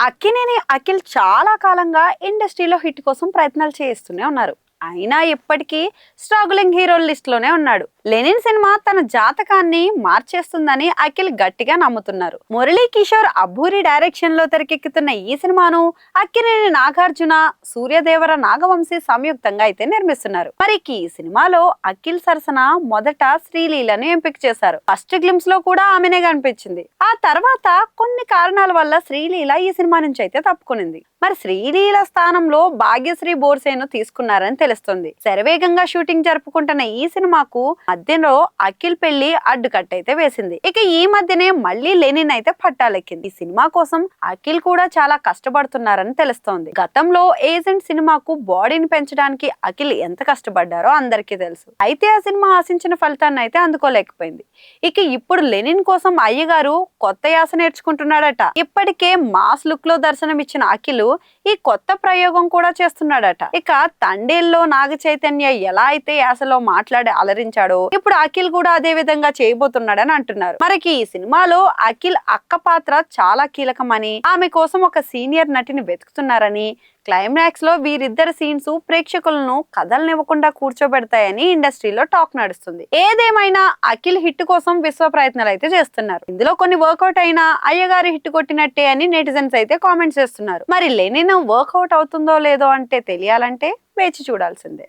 అక్కినేని అఖిల్ చాలా కాలంగా ఇండస్ట్రీలో హిట్ కోసం ప్రయత్నాలు చేస్తూనే ఉన్నారు. అయినా ఇప్పటికీ స్ట్రగులింగ్ హీరోల లిస్ట్లోనే ఉన్నాడు. లెనిన్ సినిమా తన జాతకాన్ని మార్చేస్తుందని అఖిల్ గట్టిగా నమ్ముతున్నారు. మురళీ కిషోర్ అబ్బూరి డైరెక్షన్లో తెరకెక్కుతున్న ఈ సినిమాను అక్కినేని నాగార్జున సూర్యదేవర నాగవంశీ సంయుక్తంగా అయితే నిర్మిస్తున్నారు. మరి ఈ సినిమాలో అఖిల్ సరసన మొదట శ్రీలీలను ఎంపిక చేశారు. ఫస్ట్ గ్లిమ్స్లో కూడా ఆమెనే కనిపించింది. ఆ తర్వాత కొన్ని కారణాల వల్ల శ్రీలీల ఈ సినిమా నుంచి అయితే తప్పుకునింది. మరి శ్రీలీల స్థానంలో భాగ్యశ్రీ బోర్సేను తీసుకున్నారని తెలుస్తుంది. శరవేగంగా షూటింగ్ జరుపుకుంటున్న ఈ సినిమాకు మధ్యలో అఖిల్ పెళ్ళి అడ్డుకట్టయితే వేసింది. ఇక ఈ మధ్యనే మళ్ళీ లెనిన్ అయితే పట్టాలెక్కింది. ఈ సినిమా కోసం అఖిల్ కూడా చాలా కష్టపడుతున్నారని తెలుస్తోంది. గతంలో ఏజెంట్ సినిమాకు బాడీని పెంచడానికి అఖిల్ ఎంత కష్టపడ్డారో అందరికీ తెలుసు. అయితే ఆ సినిమా ఆశించిన ఫలితాన్ని అయితే అందుకోలేకపోయింది. ఇక ఇప్పుడు లెనిన్ కోసం అయ్యగారు కొత్త యాస నేర్చుకుంటున్నాడట. ఇప్పటికే మాస్ లుక్లో దర్శనం ఇచ్చిన అఖిల్ ఈ కొత్త ప్రయోగం కూడా చేస్తున్నాడట. ఇక తండేల్లో నాగ చైతన్య ఎలా అయితే యాసలో మాట్లాడి అలరించాడో ఇప్పుడు అఖిల్ కూడా అదే విధంగా చేయబోతున్నాడని అంటున్నారు. మరికి ఈ సినిమాలో అఖిల్ అక్క పాత్ర చాలా కీలకమని ఆమె కోసం ఒక సీనియర్ నటిని వెతుకుతున్నారని క్లైమాక్స్లో వీరిద్దరి సీన్స్ ప్రేక్షకులను కథలనివ్వకుండా కూర్చోబెడతాయని ఇండస్ట్రీలో టాక్ నడుస్తుంది. ఏదేమైనా అఖిల్ హిట్ కోసం విశ్వ ప్రయత్నాలు అయితే చేస్తున్నారు. ఇందులో కొన్ని వర్కౌట్ అయినా అయ్యగారి హిట్ కొట్టినట్టే అని నెటిజన్స్ అయితే కామెంట్స్ చేస్తున్నారు. మరి లెనిన్ వర్కౌట్ అవుతుందో లేదో అంటే తెలియాలంటే వేచి చూడాల్సిందే.